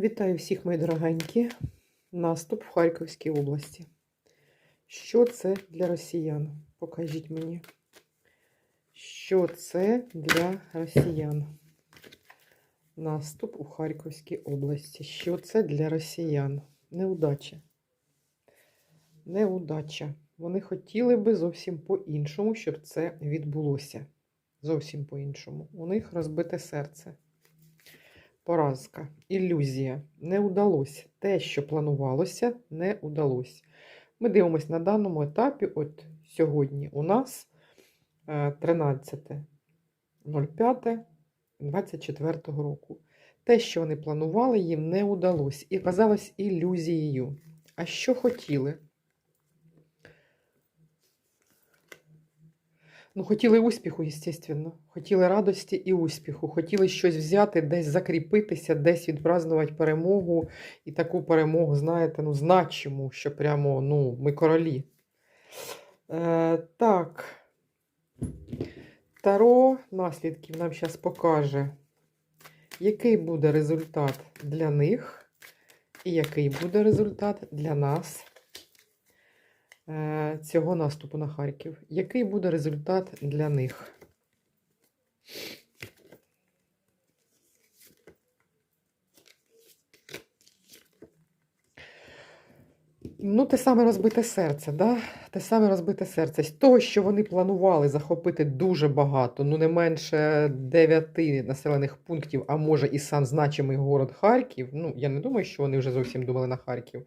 Вітаю всіх, мої дорогенькі. Наступ в Харківській області. Що це для росіян? Покажіть мені. Що це для росіян? Наступ у Харківській області. Що це для росіян? Неудача. Неудача. Вони хотіли би зовсім по-іншому, щоб це відбулося. Зовсім по-іншому. У них розбите серце. Поразка, ілюзія. Не удалося. Те, що планувалося, не удалося. Ми дивимося на даному етапі. От сьогодні у нас е, 13.05.24 року. Те, що вони планували, їм не удалося. І казалось ілюзією. А що хотіли? Ну, хотіли успіху, звісно. Хотіли радості і успіху. Хотіли щось взяти, десь закріпитися, десь відпразнувати перемогу. І таку перемогу, знаєте, ну, значиму, що прямо, ну, ми королі. Е, так. Таро наслідків нам зараз покаже, який буде результат для них, і який буде результат для нас цього наступу на Харків. Який буде результат для них? Ну, те саме розбите серце, да? Те саме розбите серце. З того, що вони планували захопити дуже багато, ну не менше 9 населених пунктів, а може і сам значимий город Харків. Ну, я не думаю, що вони вже зовсім думали на Харків.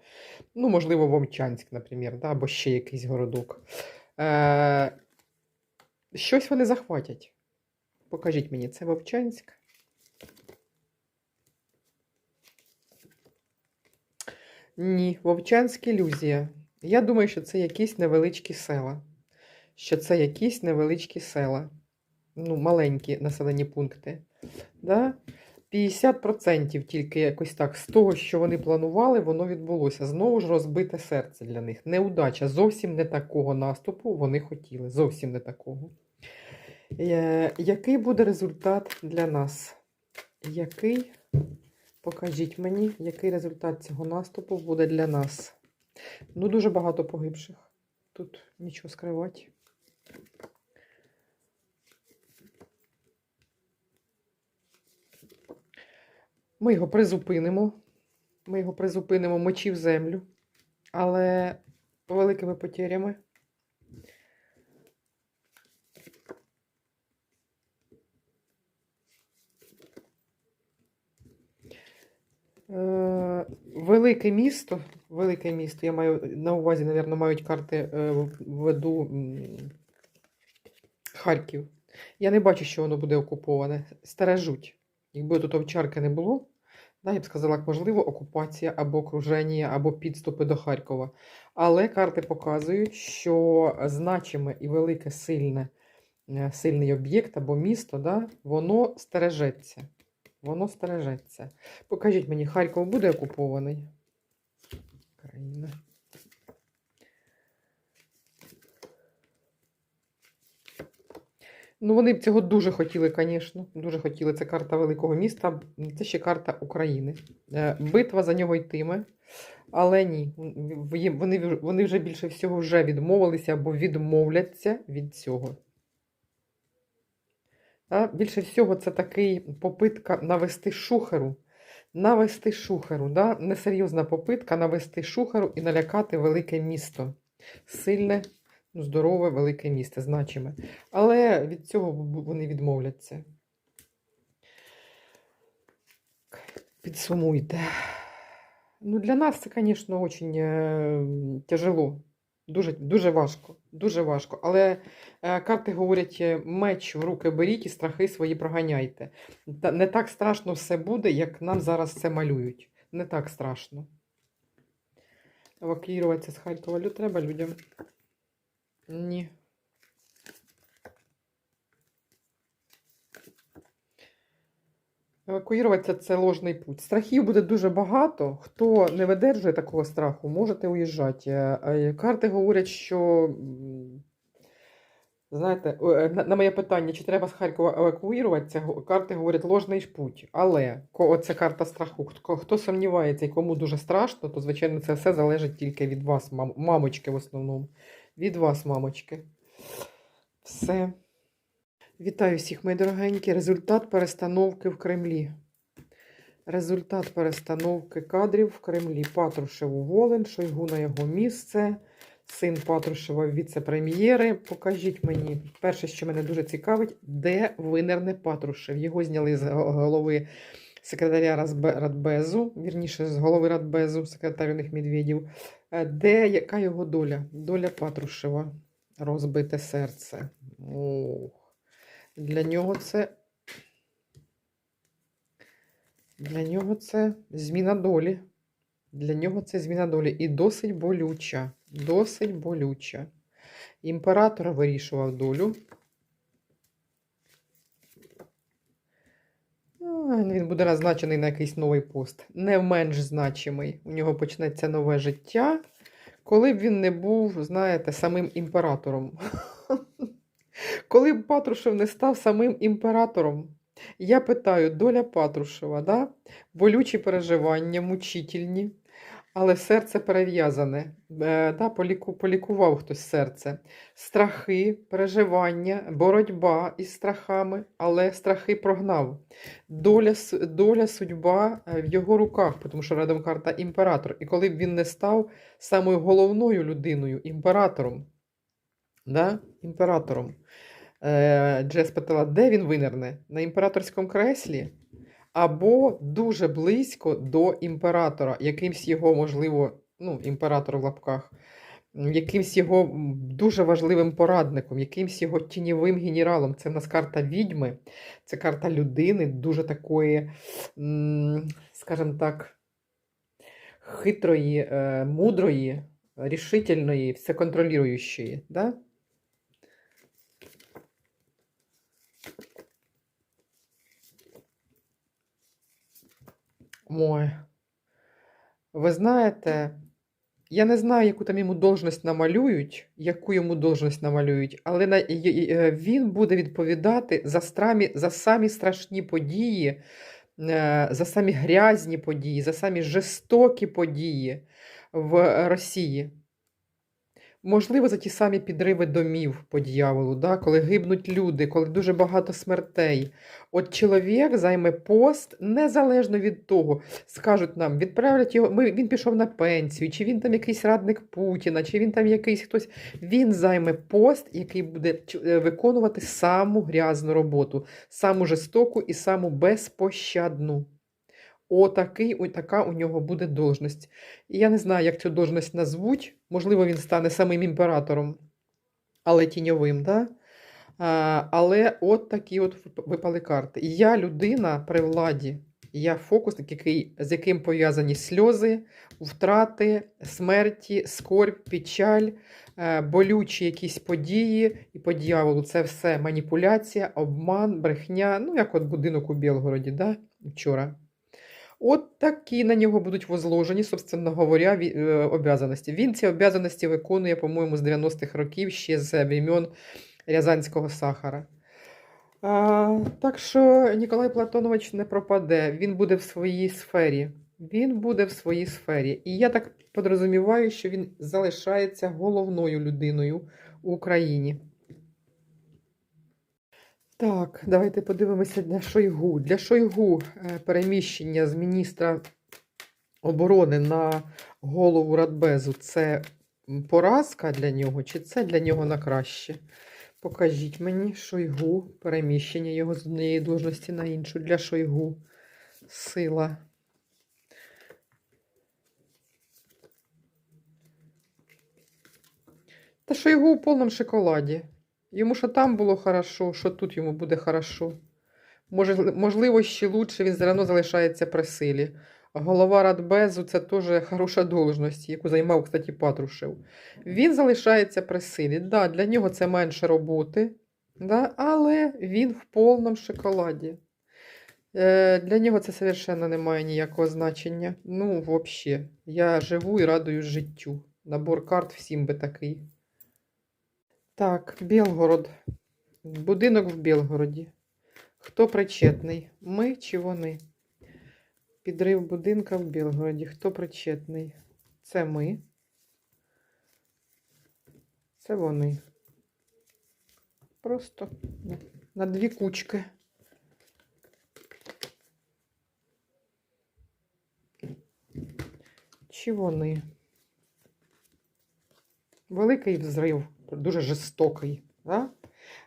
Ну, можливо, Вовчанськ, наприклад, да? або ще якийсь городок. Е- Щось вони захватять. Покажіть мені, це Вовчанськ. Ні, Вовчанськ ілюзія. Я думаю, що це якісь невеличкі села. Що це якісь невеличкі села. Ну, маленькі населені пункти. Да? 50% тільки якось так з того, що вони планували, воно відбулося. Знову ж розбите серце для них. Неудача. Зовсім не такого наступу вони хотіли. Зовсім не такого. Е, який буде результат для нас? Який? Покажіть мені, який результат цього наступу буде для нас. Ну, дуже багато погибших. Тут нічого скривати. Ми його призупинимо. Ми його призупинимо мочі в землю, але великими потерями. Е, Велике місто, велике місто, я маю на увазі, мабуть, мають карти е, веду Харків. Я не бачу, що воно буде окуповане. Стережуть. Якби тут овчарки не було, да, я б сказала, можливо, окупація або окруження, або підступи до Харкова. Але карти показують, що значиме і велике сильне, е, сильний об'єкт або місто, да, воно стережеться. Воно стережеться. Покажіть мені, Харків буде окупований? Країна. Ну, вони б цього дуже хотіли, звісно. Дуже хотіли. Це карта великого міста, це ще карта України. Е, Битва за нього йтиме. Але ні, вони, вони вже більше всього вже відмовилися або відмовляться від цього. А більше всього, це такий попитка навести шухеру. Навести шухеру, да? несерйозна попитка навести шухеру і налякати велике місто. Сильне, здорове, велике місто, значиме. Але від цього вони відмовляться. Підсумуйте. Ну, для нас це, звісно, дуже тяжело. Дуже, дуже важко. Дуже важко. Але е, карти говорять, е, меч в руки беріть і страхи свої проганяйте. Та не так страшно все буде, як нам зараз це малюють. Не так страшно. Евакуюватися з Харкова треба людям? Ні. Евакуюватися це ложний путь. Страхів буде дуже багато. Хто не видержує такого страху, можете уїжджати. Е, е, Карти говорять, що Знаєте, е, на, моє питання, чи треба з Харкова евакуюватися, карти говорять ложний путь. Але оце карта страху. Хто сумнівається і кому дуже страшно, то звичайно це все залежить тільки від вас, мамочки в основному. Від вас, мамочки. Все. Вітаю всіх, мої дорогенькі. Результат перестановки в Кремлі. Результат перестановки кадрів в Кремлі. Патрушев уволен, Шойгу на його місце. Син Патрушева віце-прем'єри. Покажіть мені, перше, що мене дуже цікавить, де винерне Патрушев. Його зняли з голови секретаря Радбезу, вірніше, з голови Радбезу, секретар них Медведів. Е, Де яка його доля? Доля Патрушева. Розбите серце. Ох. Для нього це. Для нього це зміна долі. Для нього це зміна долі. І досить болюча. Досить болюча. Імператор вирішував долю. Він буде назначений на якийсь новий пост. Не менш значимий. У нього почнеться нове життя, коли б він не був, знаєте, самим імператором. Коли б Патрушев не став самим імператором. Я питаю, доля Патрушева, да? болючі переживання, мучительні, але серце перев'язане. Е, да, поліку, полікував хтось серце. Страхи, переживання, боротьба із страхами, але страхи прогнав. Доля, доля судьба е, в його руках, тому що рядом карта імператор. І коли б він не став самою головною людиною, імператором, да? імператором. Е, Джес питала, де він винерне? На імператорському креслі? Або дуже близько до імператора, якимсь його, можливо, ну, імператор в лапках, якимсь його дуже важливим порадником, якимсь його тіньовим генералом. Це в нас карта відьми, це карта людини, дуже такої, скажімо так, хитрої, е, мудрої, рішительної, всеконтролюючої. Да? Ой. Ви знаєте, я не знаю, яку там йому должність намалюють, яку йому должність намалюють, але на, е, він буде відповідати за, страмі, за самі страшні події, е, за самі грязні події, за самі жорстокі події в Росії. Можливо, за ті самі підриви домів по дьяволу, да? коли гибнуть люди, коли дуже багато смертей. От чоловік займе пост незалежно від того, скажуть нам, відправлять його, ми, він пішов на пенсію, чи він там якийсь радник Путіна, чи він там якийсь хтось. Він займе пост, який буде е, виконувати саму грязну роботу, саму жорстоку і саму безпощадну. Отакий, о, така у нього буде должність. І я не знаю, як цю должність назвуть. Можливо, він стане самим імператором, але тіньовим, да? А, але от такі от випали карти. Я людина при владі. Я фокусник, який, з яким пов'язані сльози, втрати, смерті, скорбь, печаль, е, болючі якісь події і по дьяволу. Це все маніпуляція, обман, брехня. Ну, як от будинок у Білгороді, да? вчора. От такі на нього будуть возложені, собственно говоря, е, обязаності. Він ці обязаності виконує, по-моєму, з 90-х років, ще з времен Рязанського сахара. А, так що Ніколай Платонович не пропаде, він буде в своїй сфері. Він буде в своїй сфері. І я так подрозуміваю, що він залишається головною людиною в Україні. Так, давайте подивимося для Шойгу. Для Шойгу е, переміщення з міністра оборони на голову Радбезу це поразка для нього, чи це для нього на краще? Покажіть мені Шойгу, переміщення його з однієї должності на іншу. Для Шойгу сила. Та Шойгу у повному шоколаді. Йому що там було хорошо, що тут йому буде хорошо. Можливо, ще лучше він все одно залишається при силі. Голова Радбезу це теж хороша должність, яку займав, кстати, Патрушев. Він залишається при силі. Да, для нього це менше роботи, да, але він в повному шоколаді. Е, для нього це совершенно не має ніякого значення. Ну, взагалі, я живу і радуюсь життю. Набор карт всім би такий. Так, Білгород. Будинок в Білгороді. Хто причетний? Ми чи вони? Підрив будинка в Білгороді. Хто причетний? Це ми. Це вони. Просто на дві кучки. Чи вони? Великий взрив, дуже жорстокий. Да?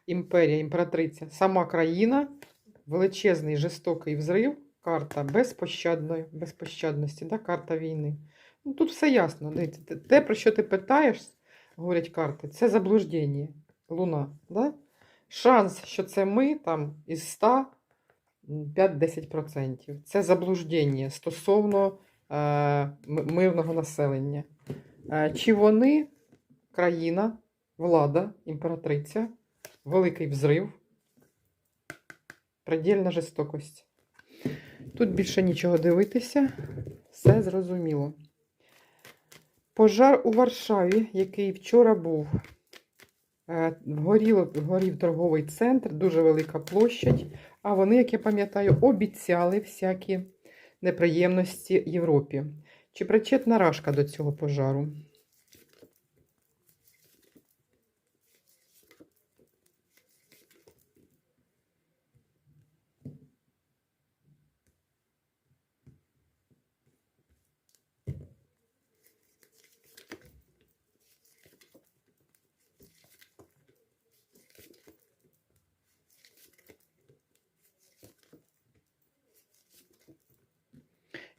Імперія, імператриця. Сама країна, величезний жорстокий взрив, карта безпощадної, безпощадності, да? карта війни. Ну, тут все ясно. Дивіться, те- Те, про що ти питаєш, говорять карти, це заблуждення. Луна. Да? Шанс, що це ми там із 100 5-10%. Це заблуждення стосовно е, мирного населення. Е, чи вони країна, влада, імператриця, великий взрив, предельна жорстокость. Тут більше нічого дивитися, все зрозуміло. Пожар у Варшаві, який вчора був. Е, Горіло, горів торговий центр, дуже велика площадь. А вони, як я пам'ятаю, обіцяли всякі неприємності Європі. Чи причетна Рашка до цього пожару?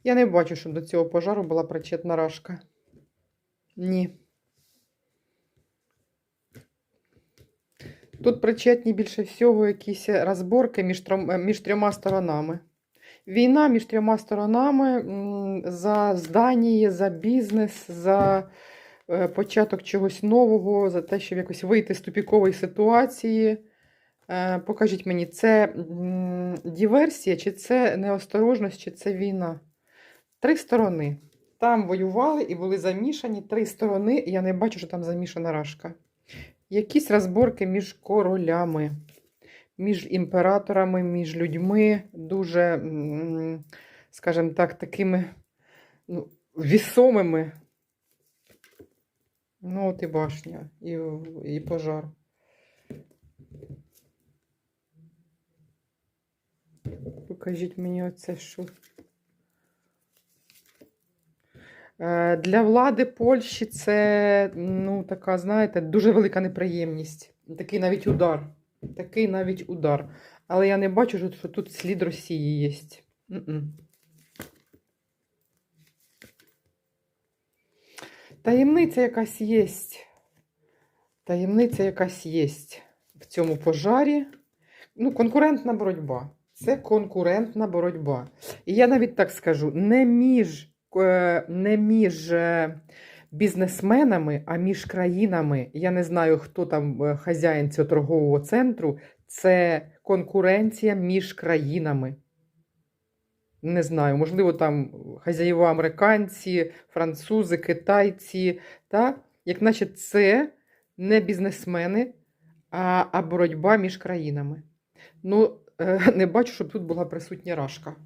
Я не бачу, щоб до цього пожару була причетна Рашка. Ні. Тут причетні більше всього якісь розборки між, е, між трьома сторонами. Війна між трьома сторонами за здання, за бізнес, за е, початок чогось нового, за те, щоб якось вийти з тупікової ситуації. Е, Покажіть мені, це диверсія, чи це неосторожність, чи це війна? Три сторони. Там воювали і були замішані три сторони. і Я не бачу, що там замішана рашка. Якісь розборки між королями, між імператорами, між людьми, дуже, скажімо так, такими ну, вісомими. Ну, от і башня, і, і пожар. Покажіть мені оце що. Е, Для влади Польщі це, ну, така, знаєте, дуже велика неприємність. Такий навіть удар. Такий навіть удар. Але я не бачу, що- тут слід Росії є. Таємниця якась є. Таємниця якась є в цьому пожарі. Ну, конкурентна боротьба. Це конкурентна боротьба. І я навіть так скажу: не між, е, не між е, бізнесменами, а між країнами. Я не знаю, хто там е, хазяїн цього торгового центру. Це конкуренція між країнами. Не знаю, можливо, там хазяїва американці, французи, китайці. Та? Як наче це не бізнесмени, а, а боротьба між країнами. Ну, е, не бачу, щоб тут була присутня рашка.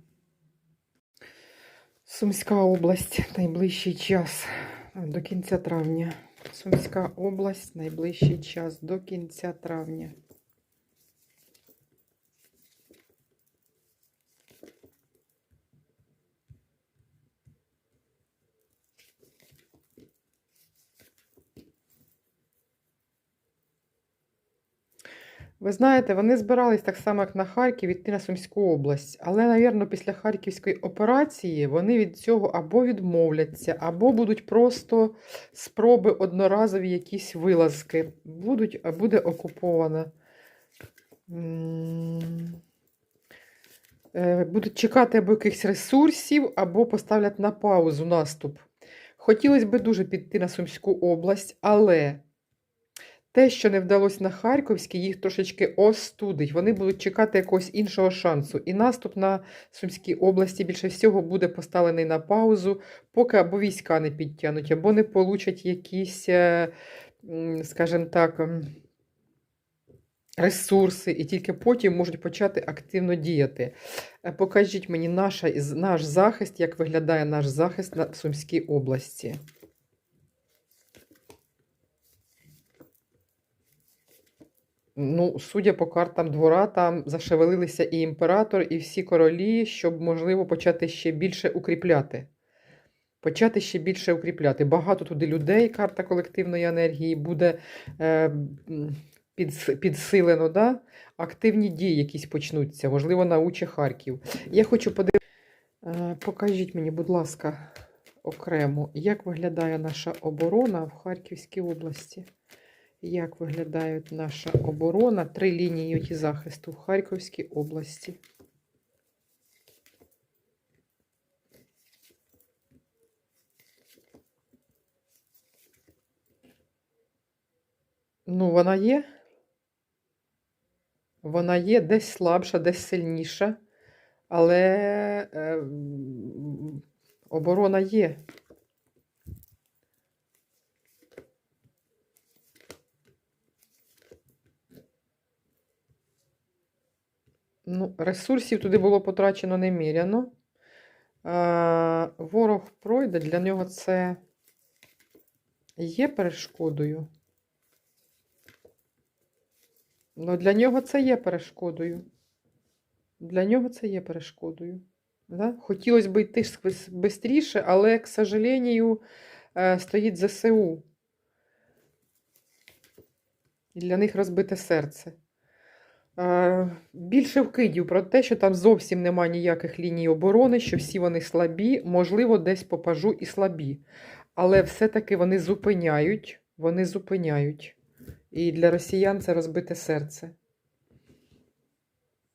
Сумська область найближчий час до кінця травня. Сумська область найближчий час до кінця травня. Ви знаєте, вони збирались так само, як на Харків, йти на Сумську область. Але, навірно, після Харківської операції вони від цього або відмовляться, або будуть просто спроби одноразові якісь вилазки. Будуть, а буде окупована. Е, Будуть чекати або якихось ресурсів, або поставлять на паузу наступ. Хотілося б дуже піти на Сумську область, але те, що не вдалося на Харківській, їх трошечки остудить. Вони будуть чекати якогось іншого шансу. І наступ на Сумській області більше всього буде поставлений на паузу, поки або війська не підтягнуть, або не получать якісь, е, скажімо так, ресурси, і тільки потім можуть почати активно діяти. Е, Покажіть мені наша, наш захист, як виглядає наш захист на Сумській області. Ну, судя по картам двора, там зашевелилися і імператор, і всі королі, щоб, можливо, почати ще більше укріпляти. Почати ще більше укріпляти. Багато туди людей, карта колективної енергії, буде е, м, підс- підсилено, да? активні дії якісь почнуться, можливо, науче Харків. Я хочу подивитися. Е, покажіть мені, будь ласка, окремо, як виглядає наша оборона в Харківській області. Як виглядає наша оборона? Три лінії її захисту в Харківській області. Ну, вона є. Вона є десь слабша, десь сильніша, але е, оборона є. Ну, ресурсів туди було потрачено неміряно. Е, ворог пройде, для нього це є перешкодою. Ну, для нього це є перешкодою. Для нього це є перешкодою. Да? Хотілося б йти швидше, але, к сожалению, е, стоїть ЗСУ. І для них розбите серце. Е, Більше вкидів про те, що там зовсім немає ніяких ліній оборони, що всі вони слабі, можливо, десь по пажу і слабі. Але все-таки вони зупиняють, вони зупиняють. І для росіян це розбите серце.